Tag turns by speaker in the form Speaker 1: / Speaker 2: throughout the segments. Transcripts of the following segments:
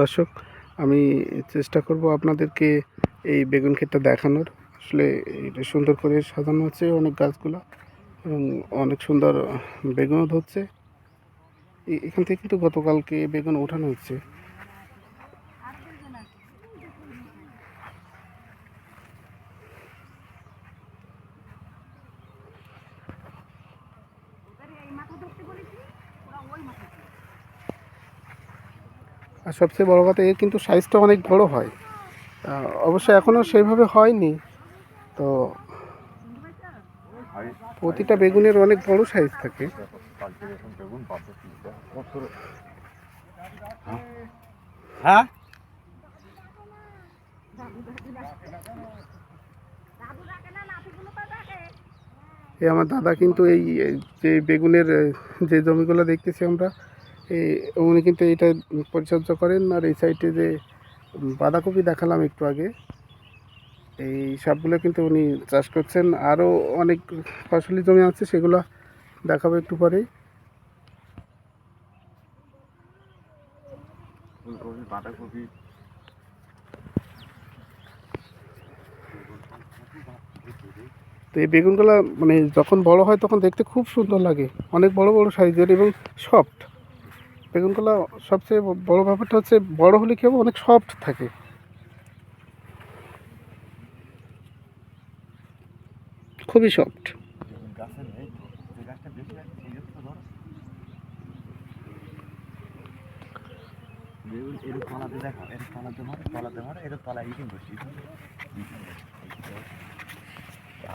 Speaker 1: দর্শক, আমি চেষ্টা করব আপনাদেরকে এই বেগুন ক্ষেতটা দেখানোর। আসলে এটা সুন্দর করে সাজানো হচ্ছে অনেক গাছগুলো এবং অনেক সুন্দর বেগুনও ধরছে। এখান থেকে কিন্তু গতকালকে বেগুন ওঠানো হচ্ছে। আর সবচেয়ে বড় কথা এর কিন্তু সাইজটা অনেক বড় হয়। অবশ্য এখনও সেইভাবে হয়নি। তো প্রতিটা বেগুনের অনেক বড় সাইজ থাকে।
Speaker 2: হ্যাঁ?
Speaker 1: এই আমার দাদা কিন্তু এই যে বেগুনের যে জমিগুলো দেখতেছি আমরা এই উনি কিন্তু এটা পরিচর্যা করেন আর এই সাইডে যে বাঁধাকপি দেখালাম একটু আগে এই সবগুলো কিন্তু উনি চাষ করছেন। আরও অনেক ফসলি জমি আছে সেগুলো দেখাবো একটু পরেই
Speaker 2: ফুলকপি বাঁধাকপি।
Speaker 1: তো এই বেগুনগুলো মানে যখন বড় হয় তখন দেখতে খুব সুন্দর লাগে। অনেক বড় বড় সাইজের এবং সফট। বেগুনগুলো সবচেয়ে বড় ব্যাপারটা হচ্ছে বড় হলে কি হবে? অনেক সফট থাকে। খুবই সফট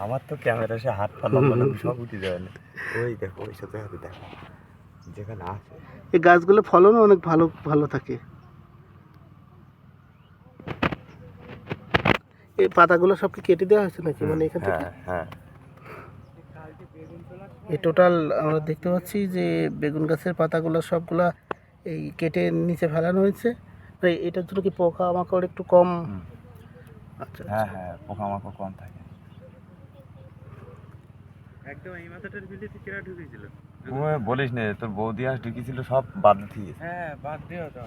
Speaker 2: আমার তো ক্যামেরা সে হাত পা সব উঠে যাবে না। ওই দেখো, ওই সাথে দেখো। যেখানে আছে
Speaker 1: এই গাছগুলো ফলনও অনেক ভালো ভালো থাকে। এই পাতাগুলো সব কি কেটে দেওয়া হয়েছে নাকি? মানে এখান থেকে?
Speaker 2: হ্যাঁ হ্যাঁ।
Speaker 1: এই টোটাল আমরা দেখতে পাচ্ছি যে বেগুন গাছের পাতাগুলো সবগুলা এই কেটে নিচে ফেলানো হয়েছে। মানে এটার জন্য কি পোকা মাকড় একটু কম? আচ্ছা
Speaker 2: হ্যাঁ হ্যাঁ পোকামাকড় কম থাকে।
Speaker 3: একদম এই মাথাটার বিলেতে কেরা ঢুকেছিল।
Speaker 2: বলিস না তোর বৌদি ঢুকেছিল সব বাদ দিয়ে।
Speaker 3: হ্যাঁ বাদ দিও তো।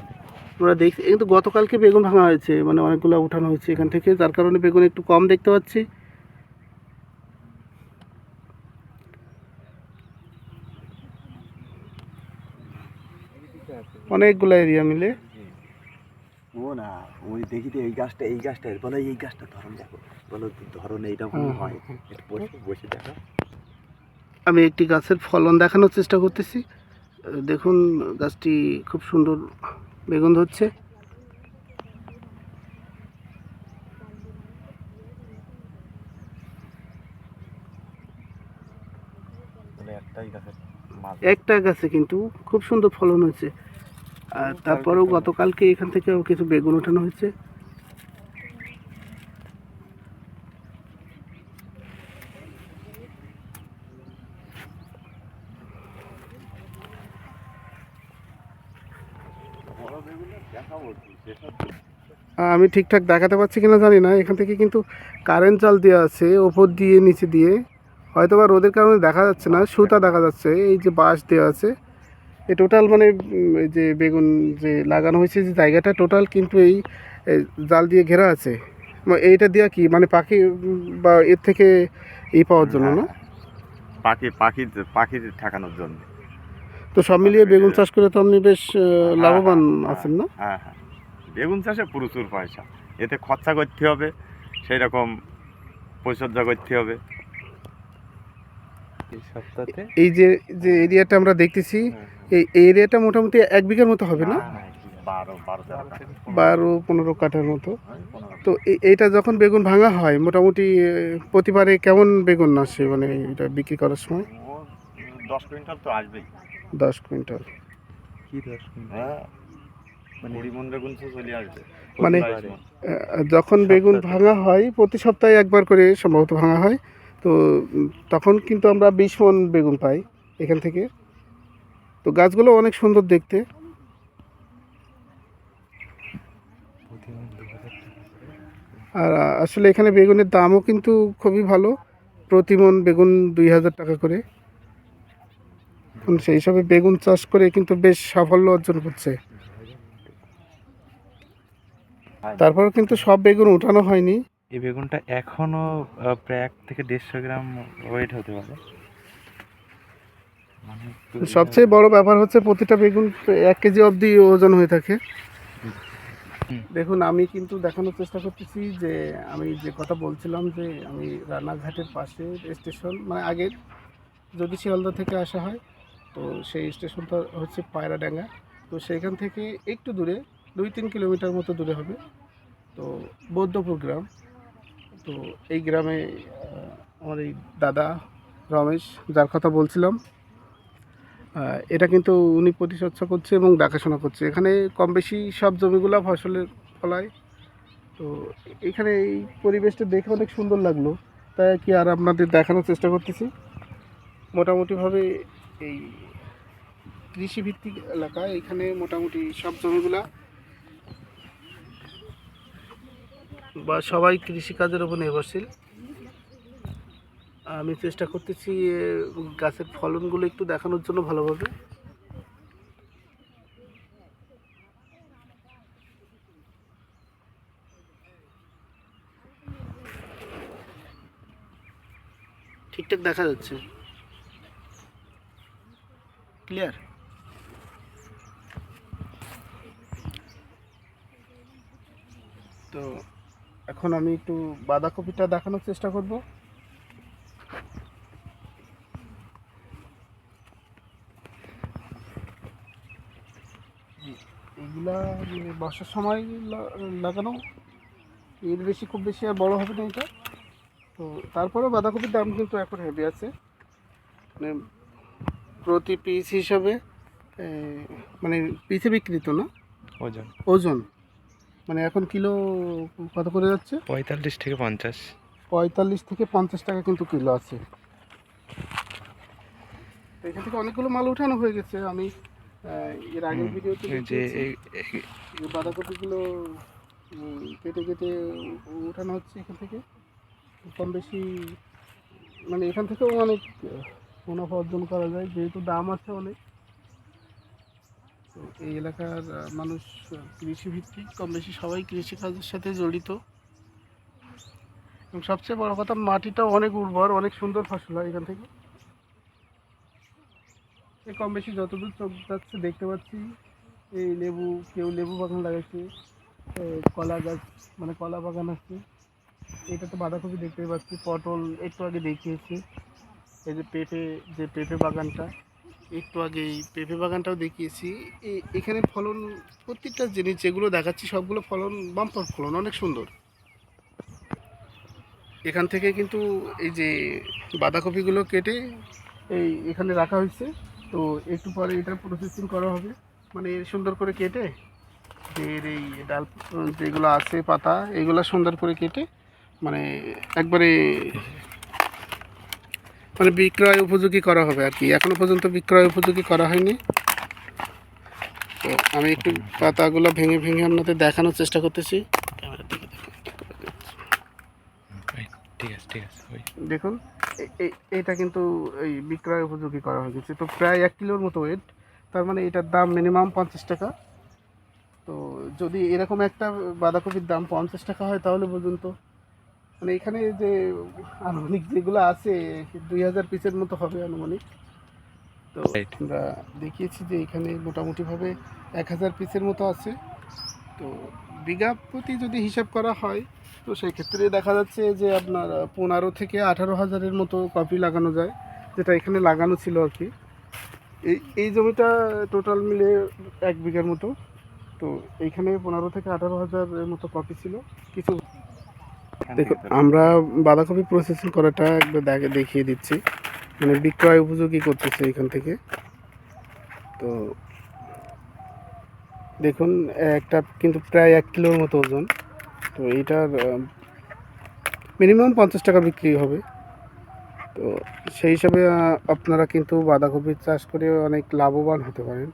Speaker 1: আমরা দেখছি কিন্তু গতকালকে বেগুন ভাঙা হয়েছে মানে অনেকগুলো উঠানো হয়েছে এখান থেকে যার কারণে বেগুন একটু কম দেখতে পাচ্ছি। অনেকগুলো এরিয়া মিলে।
Speaker 2: ও না ওই দেখি তো এই গাছটা এই গাছটা বলো এই গাছটা ধরন দেখো। বলো ধরন এইরকম হয়। বসে বসে দেখো।
Speaker 1: আমি একটি গাছের ফলন দেখানোর চেষ্টা করতেছি। দেখুন গাছটি খুব সুন্দর বেগুন ধরছে।
Speaker 2: মাছ
Speaker 1: একটা গাছে কিন্তু খুব সুন্দর ফলন হয়েছে। আর তারপরেও গতকালকে এখান থেকেও কিছু বেগুন ওঠানো হয়েছে। আমি ঠিকঠাক দেখাতে পারছি কিনা জানি না। এখান থেকে কিন্তু কারেন্ট জাল দেওয়া আছে ওপর দিয়ে, নিচে দিয়ে। হয়তো বা রোদের কারণে দেখা যাচ্ছে না, সুতা দেখা যাচ্ছে, এই যে বাঁশ দেওয়া আছে। এই টোটাল মানে যে বেগুন যে লাগানো হয়েছে যে জায়গাটা টোটাল কিন্তু এই জাল দিয়ে ঘেরা আছে। এইটা দেওয়া কি? মানে পাখি বা এর থেকে এই পাওয়ার জন্য, না?
Speaker 2: পাখি পাখি পাখি ঠেকানোর জন্য।
Speaker 1: তো সব মিলিয়ে বেগুন চাষ করে তো আপনি বেশ লাভবান আছেন না?
Speaker 2: হ্যাঁ হ্যাঁ। বেগুন চাষে প্রচুর পয়সা। এতে খরচা করতে হবে সেই রকম পরিচর্যা করতে হবে। এই
Speaker 1: যে যে এরিয়াটা আমরা দেখতেছি এই এরিয়াটা মোটামুটি এক বিঘার মতো হবে না।
Speaker 2: বারো
Speaker 1: পনেরো কাঠার মতো। তো এইটা যখন বেগুন ভাঙা হয় মোটামুটি প্রতিবারে কেমন বেগুন আসে মানে এটা বিক্রি করার সময়?
Speaker 2: দশ কুইন্টাল তো আসবেই।
Speaker 1: দশ কুইন্টাল।
Speaker 2: কি দশ কুইন্টাল? হ্যাঁ। মানে মন
Speaker 1: মানে যখন বেগুন ভাঙা হয় প্রতি সপ্তাহে একবার করে সম্ভবত ভাঙা হয় তো তখন কিন্তু আমরা বিশ মন বেগুন পাই এখান থেকে। তো গাছগুলো অনেক সুন্দর দেখতে। আর আসলে এখানে বেগুনের দামও কিন্তু খুবই ভালো। প্রতি মন বেগুন দুই হাজার টাকা করে। সেই হিসাবে বেগুন চাষ করে কিন্তু বেশ সাফল্য অর্জন করছে তারপর কিন্তু সব বেগুন উঠানো হয়নি।
Speaker 3: এই বেগুনটা এখনও প্রায় এক থেকে দেড়শো গ্রাম ওয়েট হতে পারে। মানে
Speaker 1: সবচেয়ে বড় ব্যাপার হচ্ছে প্রতিটা বেগুন এক কেজি অবধি ওজন হয়ে থাকে। দেখুন আমি কিন্তু দেখানোর চেষ্টা করতেছি যে আমি যে কথা বলছিলাম যে আমি রানাঘাটের পাশে স্টেশন মানে আগের যদি শিয়ালদা থেকে আসা হয় তো সেই স্টেশনটা হচ্ছে পায়রাডাঙ্গা। তো সেইখান থেকে একটু দূরে, দুই তিন কিলোমিটার মতো দূরে হবে। তো বৌদ্ধপুর গ্রাম। তো এই গ্রামে আমার এই দাদা রমেশ, যার কথা বলছিলাম এটা কিন্তু উনি পরিচর্যা করছে এবং দেখাশোনা করছে। এখানে কম বেশি সব জমিগুলো ফসলের ফলায়। তো এখানে এই পরিবেশটা দেখে অনেক সুন্দর লাগল। তাই কি আর আপনাদের দেখানোর চেষ্টা করতেছি। মোটামুটিভাবে এই কৃষিভিত্তিক এলাকা, এখানে মোটামুটি সব জমিগুলা বা সবাই কৃষিকাজের উপর নির্ভরশীল। আমি চেষ্টা করতেছি গাছের ফলনগুলো একটু দেখানোর জন্য ভালোভাবে। ঠিকঠাক দেখা যাচ্ছে। ক্লিয়ার তো এখন আমি একটু বাঁধাকপিটা দেখানোর চেষ্টা করব। এগুলা মানে বর্ষার সময় লাগানো। এর বেশি খুব বেশি আর বড়ো হবে না এটা। তো তারপরেও বাঁধাকপির দাম কিন্তু এখন হেভি আছে। মানে প্রতি পিস হিসাবে মানে পিসে বিক্রিত না?
Speaker 3: ওজন।
Speaker 1: ওজন। মানে এখন কিলো কত করে যাচ্ছে?
Speaker 3: পঁয়তাল্লিশ থেকে পঞ্চাশ।
Speaker 1: পঁয়তাল্লিশ থেকে পঞ্চাশ টাকা কিন্তু কিলো আছে। তো এখান থেকে অনেকগুলো মাল উঠানো হয়ে গেছে। আমি এর আগের ভিডিওতে
Speaker 3: যে
Speaker 1: বাঁধাকপিগুলো কেটে কেটে উঠানো হচ্ছে এখান থেকে। কম বেশি মানে এখান থেকেও অনেক মুনাফা অর্জন করা যায়। যেহেতু দাম আছে অনেক তো এই এলাকার মানুষ কৃষিভিত্তিক কম বেশি সবাই কৃষিকাজের সাথে জড়িত। এবং সবচেয়ে বড় কথা, মাটিটাও অনেক উর্বর, অনেক সুন্দর ফসল হয় এখান থেকে। এই কম বেশি যতদূর চোখ যাচ্ছে দেখতে পাচ্ছি, এই লেবু, কেউ লেবু বাগান লাগাচ্ছে কলা গাছ মানে কলা বাগান আছে। এটা তো বাঁধাকপি দেখতেই পাচ্ছি, পটল একটু আগে দেখিয়েছি। এই যে পেঁপে যে পেঁপে বাগানটা একটু আগে এই পেঁপে বাগানটাও দেখিয়েছি। এখানে ফলন, প্রত্যেকটা জিনিস যেগুলো দেখাচ্ছি, সবগুলো ফলন, বাম্পার ফলন, অনেক সুন্দর। এখান থেকে কিন্তু এই যে বাঁধাকপিগুলো কেটে এই এখানে রাখা হয়েছে। তো একটু পরে এটা প্রসেসিং করা হবে। মানে সুন্দর করে কেটে, এর এই ডাল, যেগুলো আছে, পাতা, এগুলো সুন্দর করে কেটে মানে একবারে মানে বিক্রয় উপযোগী করা হবে আর কি। এখনও পর্যন্ত বিক্রয় উপযোগী করা হয়নি। তো আমি একটু পাতাগুলো ভেঙে ভেঙে আপনাদের দেখানোর চেষ্টা করতেছি। দেখুন।
Speaker 3: ঠিক আছে ঠিক আছে
Speaker 1: দেখুন এ- এ- এটা কিন্তু এই বিক্রয় উপযোগী করা হয়ে গেছে। তো প্রায় এক কিলোর মতো ওয়েট তার মানে এটার দাম মিনিমাম পঞ্চাশ টাকা। তো যদি এরকম একটা বাঁধাকপির দাম পঞ্চাশ টাকা হয় তাহলে পর্যন্ত মানে এখানে যে আনুমানিক যেগুলো আছে দুই হাজার পিসের মতো হবে আনুমানিক। তো আমরা দেখিয়েছি যে এখানে মোটামুটিভাবে এক হাজার পিসের মতো আছে। তো বিঘা প্রতি যদি হিসাব করা হয় তো সেই ক্ষেত্রে দেখা যাচ্ছে যে আপনার পনেরো থেকে আঠারো হাজারের মতো কপি লাগানো যায় যেটা এখানে লাগানো ছিল আর কি। এই এই জমিটা টোটাল মিলে এক বিঘার মতো। তো এইখানে পনেরো থেকে আঠারো হাজারের মতো কপি ছিল। কিছু দেখুন আমরা বাঁধাকপি প্রসেসিং করাটা একবার দেখে দেখিয়ে দিচ্ছি। মানে বিক্রয় উপযোগী করতেছে এখান থেকে। তো দেখুন একটা কিন্তু প্রায় এক কিলোর মতো ওজন। তো এইটার মিনিমাম পঞ্চাশ টাকা বিক্রি হবে। তো সেই হিসাবে আপনারা কিন্তু বাঁধাকপির চাষ করে অনেক লাভবান হতে পারেন।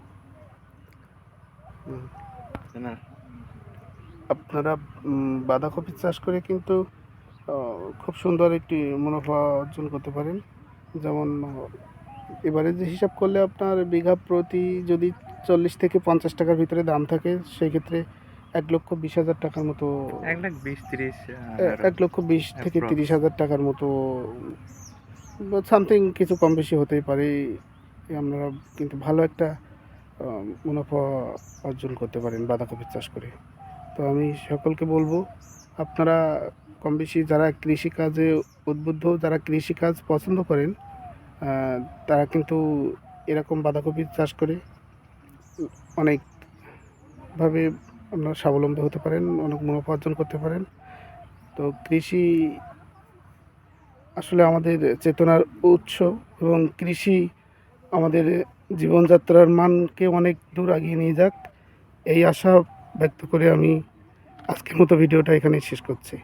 Speaker 3: না
Speaker 1: আপনারা বাঁধাকপি চাষ করে কিন্তু খুব সুন্দর একটি মুনাফা অর্জন করতে পারেন। যেমন এবারে যে হিসাব করলে আপনার বিঘা প্রতি যদি চল্লিশ থেকে পঞ্চাশ টাকার ভিতরে দাম থাকে সেই ক্ষেত্রে এক লক্ষ বিশ হাজার টাকার মতো
Speaker 3: এক লাখ বিশ তিরিশ
Speaker 1: এক লক্ষ বিশ থেকে তিরিশ হাজার টাকার মতো সামথিং কিছু কম বেশি হতেই পারে। আপনারা কিন্তু ভালো একটা মুনাফা অর্জন করতে পারেন বাঁধাকপির চাষ করে। তো আমি সকলকে বলব, আপনারা কম বেশি যারা কৃষিকাজে উদ্বুদ্ধ, যারা কৃষিকাজ পছন্দ করেন তারা কিন্তু এরকম বাঁধাকপি চাষ করে অনেকভাবে আপনারা স্বাবলম্বী হতে পারেন, অনেক মুনাফা অর্জন করতে পারেন। তো কৃষি আসলে আমাদের চেতনার উৎস এবং কৃষি আমাদের জীবনযাত্রার মানকে অনেক দূর এগিয়ে নিয়ে যাক। এই আশা ব্যক্ত করে আমি আজকের মতো ভিডিওটা এখানে শেষ করছি।